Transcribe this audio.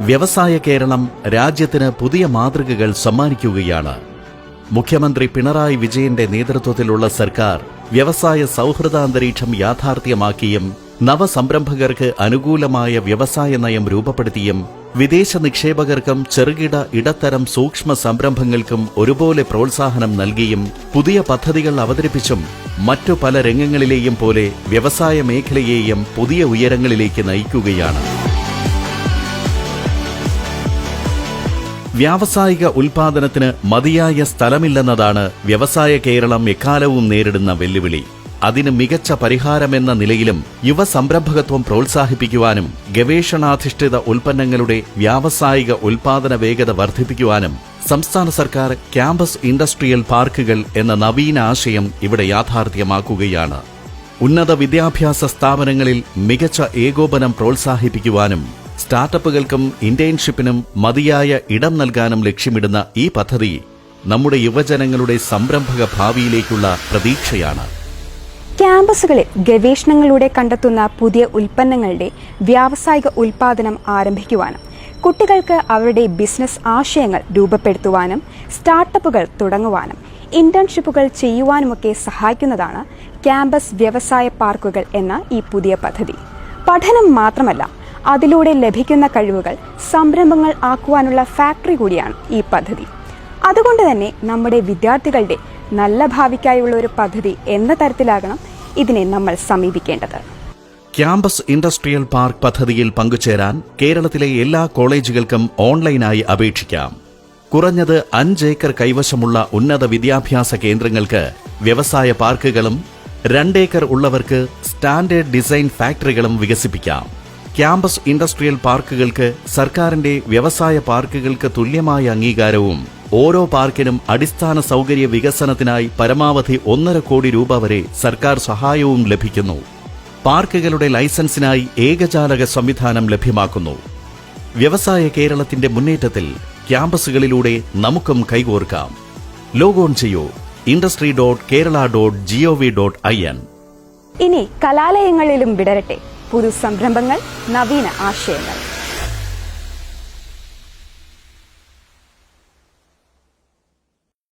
വ്യവസായ കേരളം രാജ്യത്തിന് പുതിയ മാതൃകകൾ സമ്മാനിക്കുകയാണ്. മുഖ്യമന്ത്രി പിണറായി വിജയന്റെ നേതൃത്വത്തിലുള്ള സർക്കാർ വ്യവസായ സൗഹൃദ അന്തരീക്ഷം യാഥാർത്ഥ്യമാക്കിയും നവസംരംഭകർക്ക് അനുകൂലമായ വ്യവസായ നയം രൂപപ്പെടുത്തിയും വിദേശ നിക്ഷേപകർക്കും ചെറുകിട ഇടത്തരം സൂക്ഷ്മ സംരംഭങ്ങൾക്കും ഒരുപോലെ പ്രോത്സാഹനം നൽകിയും പുതിയ പദ്ധതികൾ അവതരിപ്പിച്ചും മറ്റു പല രംഗങ്ങളിലെയും പോലെ വ്യവസായ മേഖലയെയും പുതിയ ഉയരങ്ങളിലേക്ക് നയിക്കുകയാണ്. വ്യാവസായിക ഉൽപാദനത്തിന് മതിയായ സ്ഥലമില്ലെന്നതാണ് വ്യവസായ കേരളം എക്കാലവും നേരിടുന്ന വെല്ലുവിളി. അതിന് മികച്ച പരിഹാരമെന്ന നിലയിലും യുവ സംരംഭകത്വം പ്രോത്സാഹിപ്പിക്കുവാനും ഗവേഷണാധിഷ്ഠിത ഉൽപ്പന്നങ്ങളുടെ വ്യാവസായിക ഉൽപാദന വേഗത വർദ്ധിപ്പിക്കുവാനും സംസ്ഥാന സർക്കാർ ക്യാമ്പസ് ഇൻഡസ്ട്രിയൽ പാർക്കുകൾ എന്ന നവീന ആശയം ഇവിടെ യാഥാർത്ഥ്യമാക്കുകയാണ്. ഉന്നത വിദ്യാഭ്യാസ സ്ഥാപനങ്ങളിൽ മികച്ച ഏകോപനം പ്രോത്സാഹിപ്പിക്കുവാനും സ്റ്റാർട്ടപ്പുകൾക്കും ഇന്റേൺഷിപ്പിനും മതിയായ ഇടം നൽകാനും ലക്ഷ്യമിടുന്ന ഈ പദ്ധതി നമ്മുടെ യുവജനങ്ങളുടെ സംരംഭക ഭാവിയിലേക്കുള്ള പ്രതീക്ഷയാണ്. ക്യാമ്പസുകളിൽ ഗവേഷണങ്ങളിലൂടെ കണ്ടെത്തുന്ന പുതിയ ഉൽപ്പന്നങ്ങളുടെ വ്യാവസായിക ഉൽപാദനം ആരംഭിക്കുവാനും കുട്ടികൾക്ക് അവരുടെ ബിസിനസ് ആശയങ്ങൾ രൂപപ്പെടുത്തുവാനും സ്റ്റാർട്ടപ്പുകൾ തുടങ്ങുവാനും ഇന്റേൺഷിപ്പുകൾ ചെയ്യുവാനുമൊക്കെ സഹായിക്കുന്നതാണ് ക്യാമ്പസ് വ്യവസായ പാർക്കുകൾ എന്ന ഈ പുതിയ പദ്ധതി. പഠനം മാത്രമല്ല അതിലൂടെ ലഭിക്കുന്ന കഴിവുകൾ സംരംഭങ്ങൾ ആക്കുവാനുള്ള ഫാക്ടറി കൂടിയാണ് ഈ പദ്ധതി. അതുകൊണ്ട് തന്നെ നമ്മുടെ വിദ്യാർത്ഥികളുടെ നല്ല ഭാവിക്കായുള്ള ഒരു പദ്ധതി എന്ന തരത്തിലാകണം ഇതിനെ നമ്മൾ സമീപിക്കേണ്ടത്. ക്യാമ്പസ് ഇൻഡസ്ട്രിയൽ പാർക്ക് പദ്ധതിയിൽ പങ്കുചേരാൻ കേരളത്തിലെ എല്ലാ കോളേജുകൾക്കും ഓൺലൈനായി അപേക്ഷിക്കാം. കുറഞ്ഞത് അഞ്ച് ഏക്കർ കൈവശമുള്ള ഉന്നത വിദ്യാഭ്യാസ കേന്ദ്രങ്ങൾക്ക് വ്യവസായ പാർക്കുകളും രണ്ടേക്കർ ഉള്ളവർക്ക് സ്റ്റാൻഡേർഡ് ഡിസൈൻ ഫാക്ടറികളും വികസിപ്പിക്കാം. ക്യാമ്പസ് ഇൻഡസ്ട്രിയൽ പാർക്കുകൾക്ക് സർക്കാരിന്റെ വ്യവസായ പാർക്കുകൾക്ക് തുല്യമായ അംഗീകാരവും ഓരോ പാർക്കിനും അടിസ്ഥാന സൗകര്യ വികസനത്തിനായി പരമാവധി ഒന്നര കോടി രൂപ വരെ സർക്കാർ സഹായവും ലഭിക്കുന്നു. പാർക്കുകളുടെ ലൈസൻസിനായി ഏകജാലക സംവിധാനം ലഭ്യമാക്കുന്നു. വ്യവസായ കേരളത്തിന്റെ മുന്നേറ്റത്തിൽ ക്യാമ്പസുകളിലൂടെ നമുക്കും കൈകോർക്കാം. ലോഗോൺ ചെയ്യൂ. Industry dot Kerala dot G O V dot I N. ഇനി കലാലയങ്ങളിലും വിടരട്ടെ. പുതു സംരംഭങ്ങൾ നവീന ആശയങ്ങൾ.